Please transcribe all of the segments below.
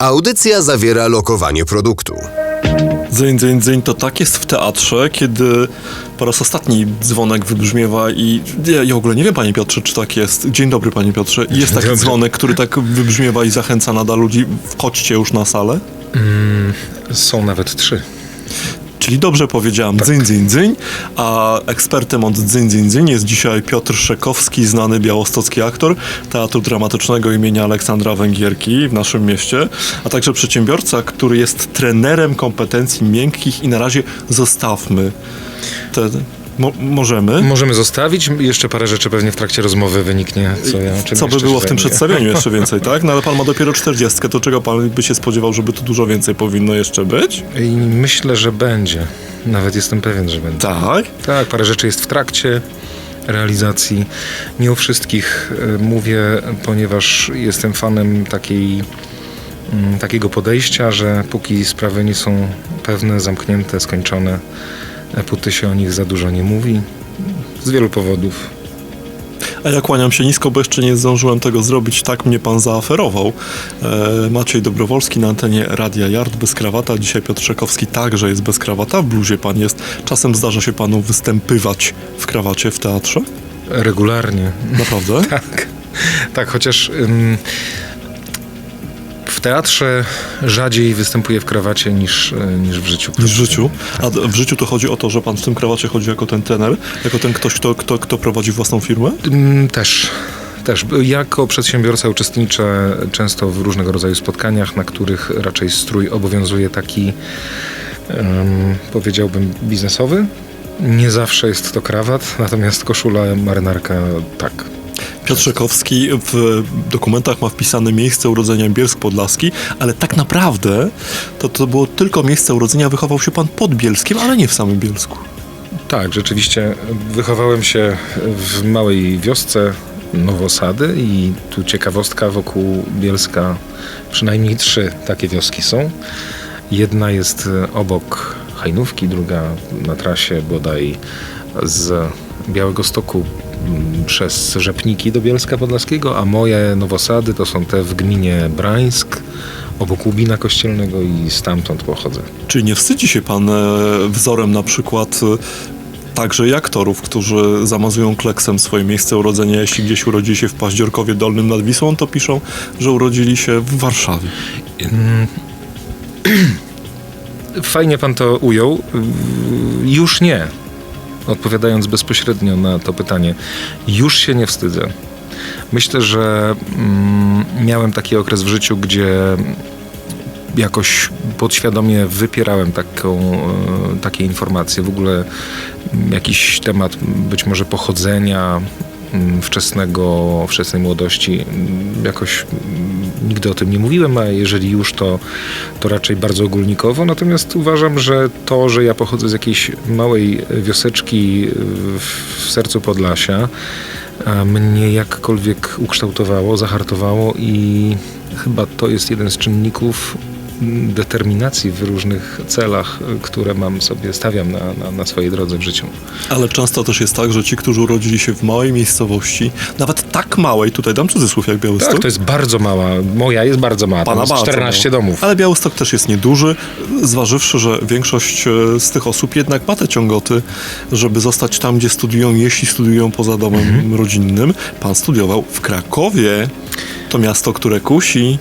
Audycja zawiera lokowanie produktu. Dzyń, dzyń, dzyń to tak jest w teatrze, kiedy po raz ostatni dzwonek wybrzmiewa i ja, ja w ogóle nie wiem, panie Piotrze, czy tak jest. Dzień dobry, panie Piotrze. I jest taki dobry. dzwonek, który tak wybrzmiewa i zachęca nadal ludzi. Wchodźcie już na salę. Są nawet trzy. Czyli dobrze powiedziałam, Tak. dzyń, dzyń, dzyń, a ekspertem od dzyń, dzyń, dzyń jest dzisiaj Piotr Szekowski, znany białostocki aktor Teatru Dramatycznego imienia Aleksandra Węgierki w naszym mieście, a także przedsiębiorca, który jest trenerem kompetencji miękkich i na razie zostawmy te... Mo- możemy? Możemy zostawić. Jeszcze parę rzeczy pewnie w trakcie rozmowy wyniknie, co ja Co by było w tym przedstawieniu jeszcze więcej, tak? No ale pan ma dopiero 40, to czego pan by się spodziewał, żeby tu dużo więcej powinno jeszcze być? I myślę, że będzie. Nawet jestem pewien, że będzie. Tak. Tak, parę rzeczy jest w trakcie realizacji. Nie o wszystkich e, mówię, ponieważ jestem fanem takiej, mm, takiego podejścia, że póki sprawy nie są pewne, zamknięte, skończone, e, póty się o nich za dużo nie mówi. Z wielu powodów. A ja kłaniam się nisko, bo jeszcze nie zdążyłem tego zrobić. Tak mnie pan zaoferował. E, Maciej Dobrowolski na antenie Radia Yard bez krawata. Dzisiaj Piotr Szekowski także jest bez krawata. W bluzie pan jest. Czasem zdarza się panu występywać w krawacie w teatrze? Regularnie. Naprawdę? Tak, tak, chociaż ym, w teatrze rzadziej występuję w krawacie niż, e, niż w życiu. Niż w życiu. A w życiu to chodzi o to, że pan w tym krawacie chodzi jako ten trener, jako ten ktoś, kto, kto, kto prowadzi własną firmę? Ym, Też. Też. Jako przedsiębiorca uczestniczę często w różnego rodzaju spotkaniach, na których raczej strój obowiązuje taki, ym, powiedziałbym, biznesowy. Nie zawsze jest to krawat, natomiast koszula marynarka tak. Piotr Szekowski w dokumentach ma wpisane miejsce urodzenia Bielsk Podlaski, ale tak naprawdę to, to było tylko miejsce urodzenia. Wychował się pan pod Bielskiem, ale nie w samym Bielsku. Tak, rzeczywiście wychowałem się w małej wiosce Nowosady i tu ciekawostka wokół Bielska przynajmniej trzy takie wioski są. Jedna jest obok Hajnówki, druga na trasie bodaj z Białego Stoku przez Rzepniki do Bielska Podlaskiego, a moje Nowosady to są te w gminie Brańsk, obok Łubina Kościelnego i stamtąd pochodzę. Czy nie wstydzi się pan e, wzorem na przykład e, także i aktorów, którzy zamazują kleksem swoje miejsce urodzenia, jeśli gdzieś urodzili się w Paździorkowie Dolnym nad Wisłą, to piszą, że urodzili się w Warszawie. Fajnie pan to ujął. Już nie. Odpowiadając bezpośrednio na to pytanie, już się nie wstydzę. Myślę, że mm, miałem taki okres w życiu, gdzie jakoś podświadomie wypierałem taką, e, takie informacje. W ogóle jakiś temat być może pochodzenia wczesnego, wczesnej młodości. mm, Jakoś mm, nigdy o tym nie mówiłem, a jeżeli już, to, to raczej bardzo ogólnikowo. Natomiast uważam, że to, że ja pochodzę z jakiejś małej wioseczki w, sercu Podlasia, mnie jakkolwiek ukształtowało, zahartowało i chyba to jest jeden z czynników mm, determinacji w różnych celach, które mam sobie, stawiam na, na, na swojej drodze w życiu. Ale często też jest tak, że ci, którzy urodzili się w małej miejscowości, nawet tak małej, tutaj dam cudzysłów jak Białystok, Tak, to jest bardzo mała. Moja jest bardzo mała. Pana jest bardzo 14 mało. domów. Ale Białystok też jest nieduży, zważywszy, że większość e, z tych osób jednak ma te ciągoty, żeby zostać tam, gdzie studiują, jeśli studiują poza domem Mhm. rodzinnym. Pan studiował w Krakowie. To miasto, które kusi.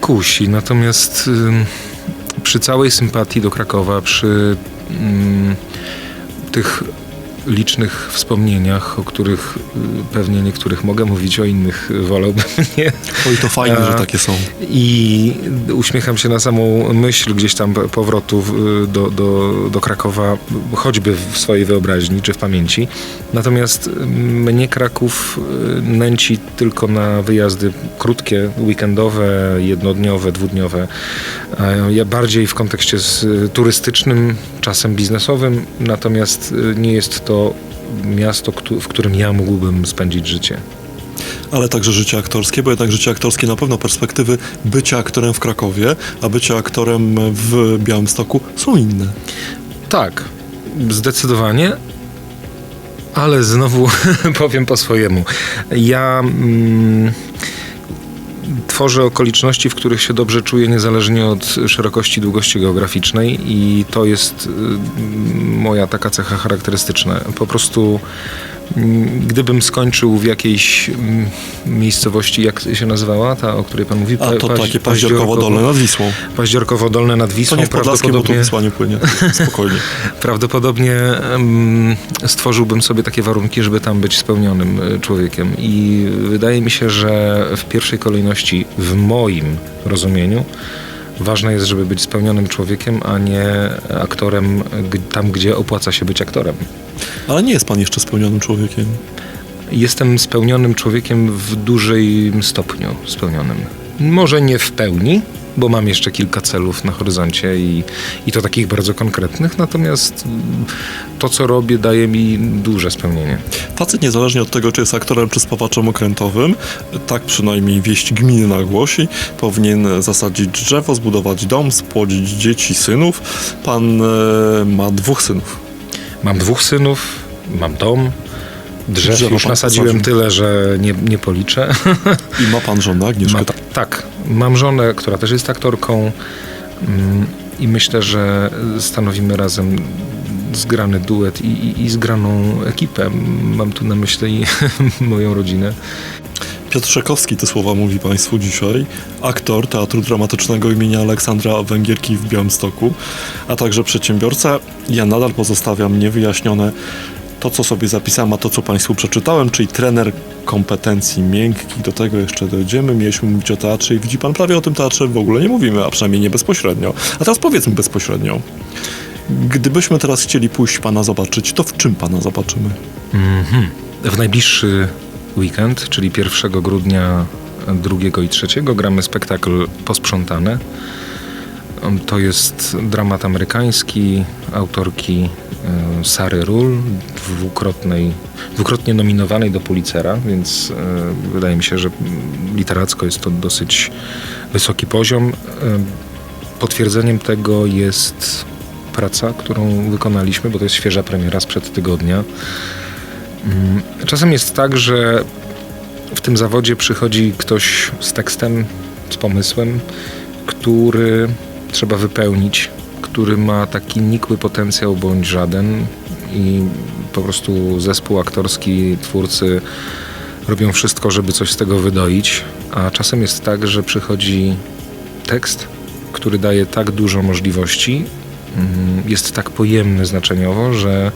Kusi. Natomiast przy całej sympatii do Krakowa, przy tych licznych wspomnieniach, o których y, pewnie niektórych mogę mówić, o innych wolałbym nie. Oj, to fajne, A, że takie są. I uśmiecham się na samą myśl gdzieś tam powrotu w- do, do, do Krakowa, choćby w swojej wyobraźni czy w pamięci. Natomiast mnie Kraków y, nęci tylko na wyjazdy krótkie, weekendowe, jednodniowe, dwudniowe. Ja bardziej w kontekście z, turystycznym, czasem biznesowym, natomiast y, nie jest to miasto, w którym ja mógłbym spędzić życie. Ale także życie aktorskie, bo jednak życie aktorskie na pewno perspektywy bycia aktorem w Krakowie, a bycia aktorem w Białymstoku są inne. Tak, zdecydowanie. Ale znowu powiem po swojemu. Ja mm, tworzę okoliczności, w których się dobrze czuję, niezależnie od szerokości, długości geograficznej i to jest y, moja taka cecha charakterystyczna. Po prostu gdybym skończył w jakiejś mm, miejscowości, jak się nazywała, ta, o której pan mówi? A to Pa- takie paździerkowo-dolne nad Wisłą. Paździerkowo-dolne nad To Wisłą. nie w Podlaskiem, bo tu prawdopodobnie, Wisła nie płynie. Spokojnie. prawdopodobnie em, stworzyłbym sobie takie warunki, żeby tam być spełnionym e, człowiekiem. I wydaje mi się, że w pierwszej kolejności, w moim rozumieniu, ważne jest, żeby być spełnionym człowiekiem, a nie aktorem tam, gdzie opłaca się być aktorem. Ale nie jest pan jeszcze spełnionym człowiekiem. Jestem spełnionym człowiekiem w dużym stopniu spełnionym. Może nie w pełni, bo mam jeszcze kilka celów na horyzoncie i, i to takich bardzo konkretnych, natomiast to, co robię, daje mi duże spełnienie. Facet niezależnie od tego, czy jest aktorem, czy spawaczem okrętowym, tak przynajmniej wieść gminy głosi, powinien zasadzić drzewo, zbudować dom, spłodzić dzieci, synów. Pan e, ma dwóch synów. Mam dwóch synów, mam dom, drzew Drzewo już nasadziłem tyle, że nie, nie policzę. I ma pan żonę, Agnieszkę. Mam, tak, mam żonę, która też jest aktorką mm, i myślę, że stanowimy razem zgrany duet i, i, i zgraną ekipę. Mam tu na myśli moją rodzinę. Piotr Szekowski te słowa mówi Państwu dzisiaj. Aktor Teatru Dramatycznego imienia Aleksandra Węgierki w Białymstoku, a także przedsiębiorca. Ja nadal pozostawiam niewyjaśnione to, co sobie zapisałem, a to, co Państwu przeczytałem, czyli trener kompetencji miękkich. Do tego jeszcze dojdziemy. Mieliśmy mówić o teatrze i widzi Pan, prawie o tym teatrze w ogóle nie mówimy, a przynajmniej nie bezpośrednio. A teraz powiedzmy bezpośrednio. Gdybyśmy teraz chcieli pójść Pana zobaczyć, to w czym Pana zobaczymy? W najbliższy weekend, czyli 1 grudnia, 2 i 3 gramy spektakl Posprzątane. To jest dramat amerykański autorki e, Sary Rull, dwukrotnej, dwukrotnie nominowanej do Pulitzera, więc e, wydaje mi się, że literacko jest to dosyć wysoki poziom. E, Potwierdzeniem tego jest praca, którą wykonaliśmy, bo to jest świeża premiera sprzed tygodnia. Mm, Czasem jest tak, że w tym zawodzie przychodzi ktoś z tekstem, z pomysłem, który trzeba wypełnić, który ma taki nikły potencjał bądź żaden i po prostu zespół aktorski, twórcy robią wszystko, żeby coś z tego wydoić, a czasem jest tak, że przychodzi tekst, który daje tak dużo możliwości, jest tak pojemny znaczeniowo, że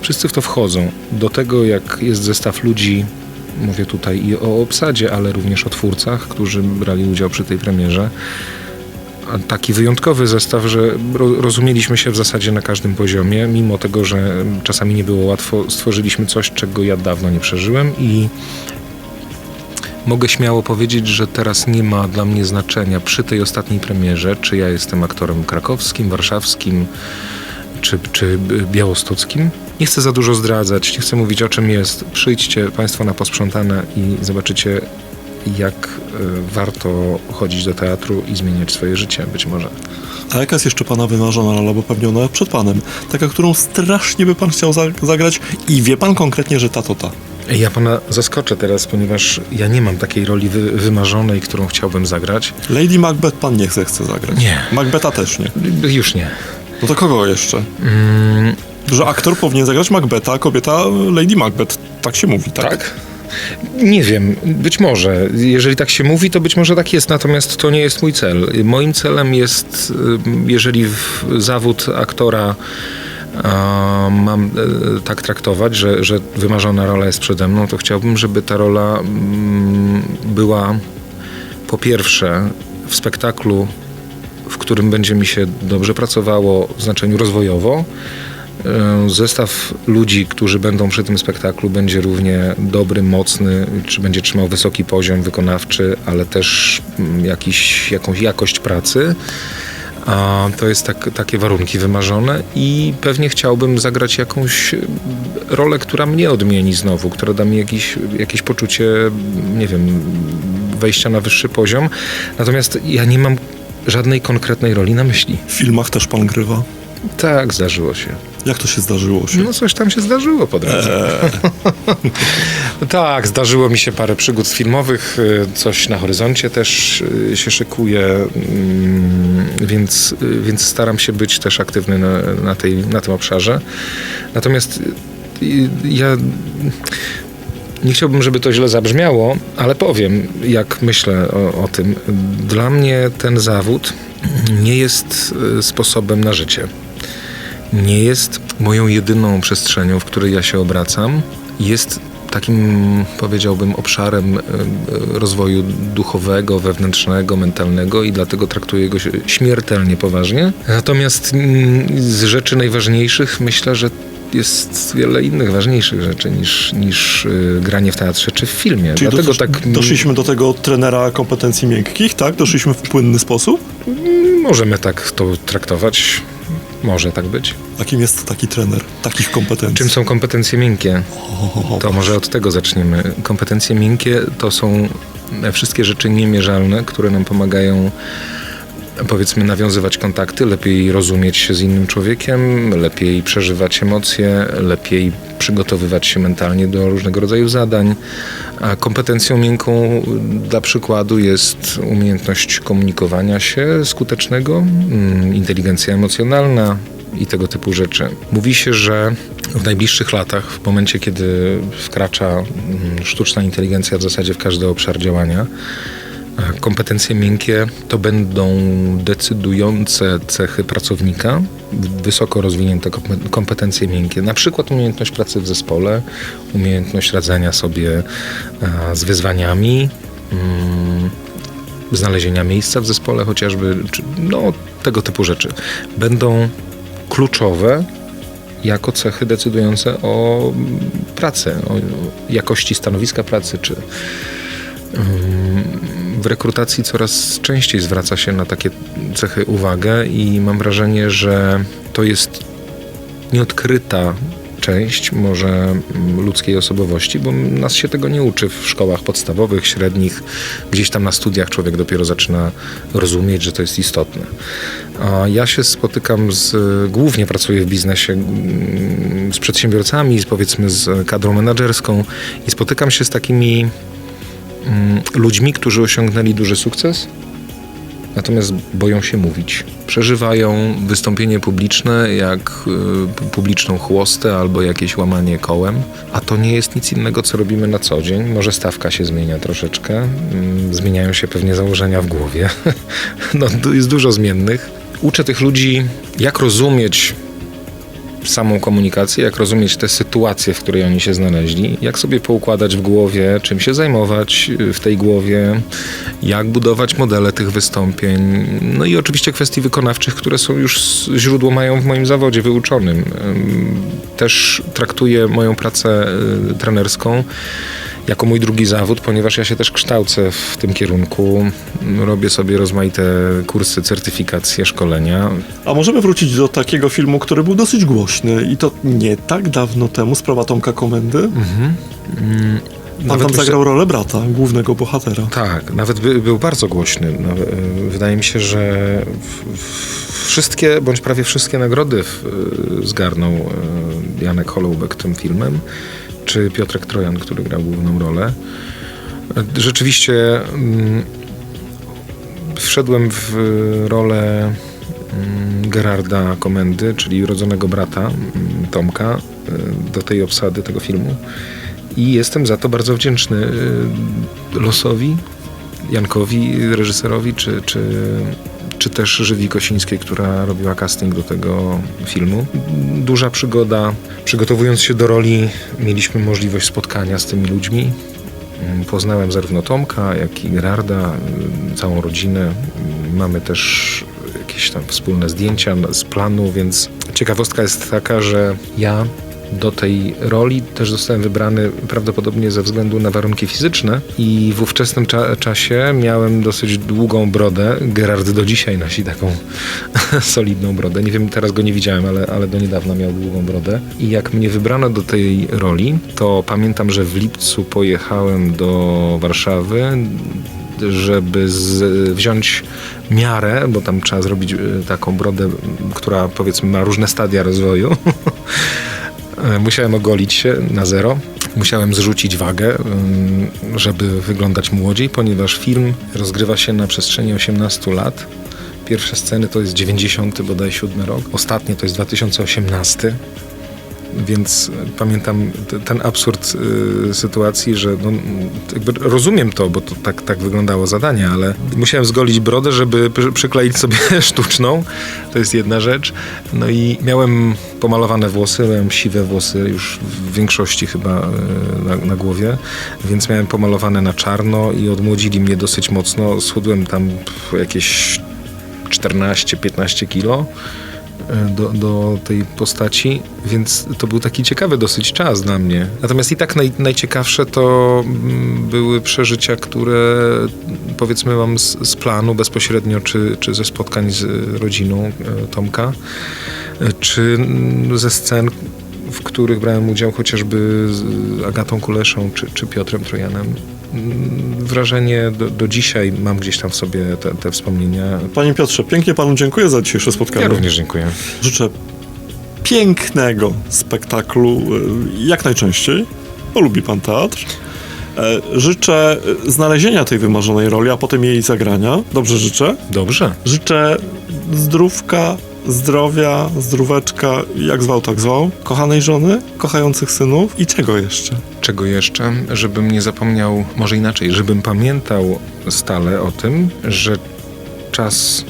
wszyscy w to wchodzą. Do tego, jak jest zestaw ludzi, mówię tutaj i o obsadzie, ale również o twórcach, którzy brali udział przy tej premierze. Taki wyjątkowy zestaw, że ro- rozumieliśmy się w zasadzie na każdym poziomie, mimo tego, że czasami nie było łatwo, stworzyliśmy coś, czego ja dawno nie przeżyłem i mogę śmiało powiedzieć, że teraz nie ma dla mnie znaczenia przy tej ostatniej premierze, czy ja jestem aktorem krakowskim, warszawskim, czy, czy białostockim. Nie chcę za dużo zdradzać, nie chcę mówić o czym jest. Przyjdźcie Państwo na posprzątane i zobaczycie, jak e, warto chodzić do teatru i zmieniać swoje życie, być może. A jaka jest jeszcze pana wymarzona rola, bo pewnie ona przed panem? Taka, którą strasznie by pan chciał za- zagrać i wie pan konkretnie, że ta to ta. Ja pana zaskoczę teraz, ponieważ ja nie mam takiej roli wy, wymarzonej, którą chciałbym zagrać. Lady Macbeth pan nie chce, chce zagrać. Nie. Macbeta też nie. Już nie. No to kogo jeszcze? Mm, Że aktor powinien zagrać Macbeta, a kobieta Lady Macbeth. Tak się mówi, tak? Tak? Nie wiem, być może. Jeżeli tak się mówi, to być może tak jest, natomiast to nie jest mój cel. Moim celem jest, ym, jeżeli zawód aktora mam e, tak traktować, że, że wymarzona rola jest przede mną, to chciałbym, żeby ta rola mm, była po pierwsze w spektaklu, w którym będzie mi się dobrze pracowało w znaczeniu rozwojowo. E, Zestaw ludzi, którzy będą przy tym spektaklu, będzie równie dobry, mocny, czy będzie trzymał wysoki poziom wykonawczy, ale też mm, jakiś, jakąś jakość pracy. A to jest tak, takie warunki wymarzone i pewnie chciałbym zagrać jakąś e, rolę, która mnie odmieni znowu, która da mi jakiś, jakieś poczucie, nie wiem, wejścia na wyższy poziom. Natomiast ja nie mam żadnej konkretnej roli na myśli. W filmach też pan grywa. Tak, zdarzyło się. Jak to się zdarzyło się? No coś tam się zdarzyło po drodze. tak, zdarzyło mi się parę przygód filmowych, y, coś na horyzoncie też y, się szykuje, mm, więc, y, więc staram się być też aktywny na, na, tej, na tym obszarze. Natomiast ja nie chciałbym, żeby to źle zabrzmiało, ale powiem, jak myślę o, o tym. Dla mnie ten zawód nie jest sposobem na życie nie jest moją jedyną przestrzenią, w której ja się obracam. Jest takim, powiedziałbym, obszarem e, e, rozwoju duchowego, wewnętrznego, mentalnego i dlatego traktuję go śmiertelnie poważnie. Natomiast mm, z rzeczy najważniejszych myślę, że jest wiele innych ważniejszych rzeczy niż, niż y, granie w teatrze czy w filmie. Czyli Dlatego dosz- tak doszliśmy do tego trenera kompetencji miękkich, tak? Doszliśmy w płynny sposób? możemy tak to traktować. Może tak być. A kim jest taki trener takich kompetencji? Czym są kompetencje miękkie? To może od tego zaczniemy. Kompetencje miękkie to są wszystkie rzeczy niemierzalne, które nam pomagają powiedzmy nawiązywać kontakty, lepiej rozumieć się z innym człowiekiem, lepiej przeżywać emocje, lepiej przygotowywać się mentalnie do różnego rodzaju zadań. A kompetencją miękką dla przykładu jest umiejętność komunikowania się skutecznego, mm, inteligencja emocjonalna, i tego typu rzeczy. Mówi się, że w najbliższych latach, w momencie kiedy wkracza mm, sztuczna inteligencja w zasadzie w każdy obszar działania, kompetencje miękkie to będą decydujące cechy pracownika, wysoko rozwinięte kompe- kompetencje miękkie, na przykład umiejętność pracy w zespole, umiejętność radzenia sobie a, z wyzwaniami, mm, znalezienia miejsca w zespole chociażby, no tego typu rzeczy. Będą kluczowe jako cechy decydujące o mm, pracę, o jakości stanowiska pracy, czy ym, w rekrutacji coraz częściej zwraca się na takie cechy uwagę i mam wrażenie, że to jest nieodkryta część może ludzkiej osobowości, bo nas się tego nie uczy w szkołach podstawowych, średnich. Gdzieś tam na studiach człowiek dopiero zaczyna rozumieć, że to jest istotne. A ja się spotykam z, głównie pracuję w biznesie mm, z przedsiębiorcami, powiedzmy z kadrą menedżerską i spotykam się z takimi ludźmi, którzy osiągnęli duży sukces, natomiast boją się mówić. Przeżywają wystąpienie publiczne jak y, publiczną chłostę albo jakieś łamanie kołem, a to nie jest nic innego, co robimy na co dzień. Może stawka się zmienia troszeczkę, mm, zmieniają się pewnie założenia w głowie. no, jest dużo zmiennych. Uczę tych ludzi, jak rozumieć samą komunikację, jak rozumieć tę sytuację, w której oni się znaleźli, jak sobie poukładać w głowie, czym się zajmować y, w tej głowie, jak budować modele tych wystąpień, no i oczywiście kwestii wykonawczych, które są już źródło mają w moim zawodzie wyuczonym. Ym, Też traktuję moją pracę y, trenerską jako mój drugi zawód, ponieważ ja się też kształcę w tym kierunku. Robię sobie rozmaite kursy, certyfikacje, szkolenia. A możemy wrócić do takiego filmu, który był dosyć głośny i to nie tak dawno temu, sprawa Tomka Komendy. Mhm. Mm, Pan nawet tam myślę- zagrał rolę brata, głównego bohatera. Tak, nawet by, był bardzo głośny. Nawe- y, Wydaje mi się, że wszystkie, bądź prawie wszystkie nagrody y, zgarnął y, Janek Holoubek tym filmem, czy Piotrek Trojan, który grał główną rolę. Rzeczywiście mm, wszedłem w rolę mm, Gerarda Komendy, czyli rodzonego brata mm, Tomka, y, do tej obsady tego filmu. I jestem za to bardzo wdzięczny y, losowi, Jankowi, reżyserowi, czy, czy, czy też Żywi Kosińskiej, która robiła casting do tego filmu. Duża przygoda. Przygotowując się do roli, mieliśmy możliwość spotkania z tymi ludźmi. Poznałem zarówno Tomka, jak i Gerarda, całą rodzinę. Mamy też jakieś tam wspólne zdjęcia z planu, więc ciekawostka jest taka, że ja do tej roli też zostałem wybrany prawdopodobnie ze względu na warunki fizyczne i w ówczesnym cza- czasie miałem dosyć długą brodę. Gerard do dzisiaj nosi taką solidną brodę. Nie wiem, teraz go nie widziałem, ale, ale do niedawna miał długą brodę. I jak mnie wybrano do tej roli, to pamiętam, że w lipcu pojechałem do Warszawy żeby z, wziąć miarę, bo tam trzeba zrobić e, taką brodę, która powiedzmy ma różne stadia rozwoju. E, Musiałem ogolić się na zero. Musiałem zrzucić wagę, żeby wyglądać młodziej, ponieważ film rozgrywa się na przestrzeni 18 lat. Pierwsze sceny to jest 90 bodaj 7 rok. Ostatnie to jest 2018. Więc pamiętam ten absurd y, sytuacji, że no, rozumiem to, bo to tak, tak wyglądało zadanie, ale musiałem zgolić brodę, żeby przy- przykleić sobie sztuczną. To jest jedna rzecz. No i miałem pomalowane włosy, miałem siwe włosy już w większości chyba y, na, na głowie, więc miałem pomalowane na czarno i odmłodzili mnie dosyć mocno. Schudłem tam jakieś 14-15 kilo do, do tej postaci, więc to był taki ciekawy dosyć czas dla mnie. Natomiast i tak naj, najciekawsze to mm, były przeżycia, które powiedzmy mam z, z planu bezpośrednio, czy, czy ze spotkań z rodziną e, Tomka, e, czy mm, ze scen, w których brałem udział chociażby z Agatą Kuleszą czy, czy Piotrem Trojanem. Mm, Wrażenie do, do dzisiaj mam gdzieś tam w sobie te, te wspomnienia. Panie Piotrze, pięknie panu dziękuję za dzisiejsze spotkanie. Ja również dziękuję. Życzę pięknego spektaklu e, jak najczęściej, bo lubi pan teatr. E, Życzę znalezienia tej wymarzonej roli, a potem jej zagrania. Dobrze życzę. Dobrze. Życzę zdrówka, zdrowia, zdróweczka, jak zwał, tak zwał, kochanej żony, kochających synów i czego jeszcze? Czego jeszcze? Żebym nie zapomniał, może inaczej, żebym pamiętał stale o tym, że czas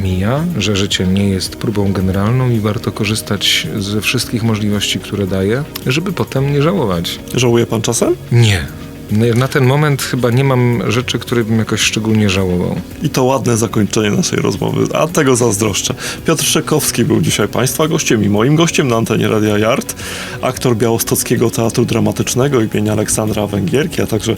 mija, że życie nie jest próbą generalną i warto korzystać ze wszystkich możliwości, które daje, żeby potem nie żałować. Żałuje pan czasem? Nie. Na ten moment chyba nie mam rzeczy, które bym jakoś szczególnie żałował. I to ładne zakończenie naszej rozmowy, a tego zazdroszczę. Piotr Szekowski był dzisiaj Państwa gościem i moim gościem na antenie Radia Yard, aktor Białostockiego Teatru Dramatycznego imienia Aleksandra Węgierki, a także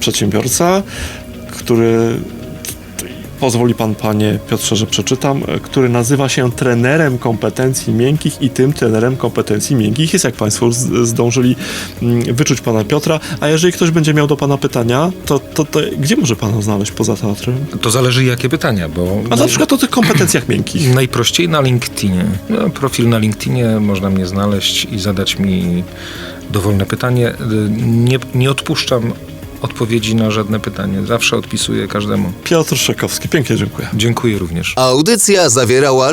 przedsiębiorca, który, pozwoli Pan, Panie Piotrze, że przeczytam, który nazywa się trenerem kompetencji miękkich i tym trenerem kompetencji miękkich jest, jak Państwo zdążyli mm, wyczuć Pana Piotra, a jeżeli ktoś będzie miał do Pana pytania, to, to, to gdzie może Pana znaleźć poza teatrem? To zależy jakie pytania, bo... A na przykład o tych kompetencjach miękkich. Najprościej na LinkedInie. No, profil na LinkedInie można mnie znaleźć i zadać mi dowolne pytanie. Y, Nie, nie odpuszczam odpowiedzi na żadne pytanie. Zawsze odpisuję każdemu. Piotr Szekowski, pięknie dziękuję. Dziękuję również. Audycja zawierała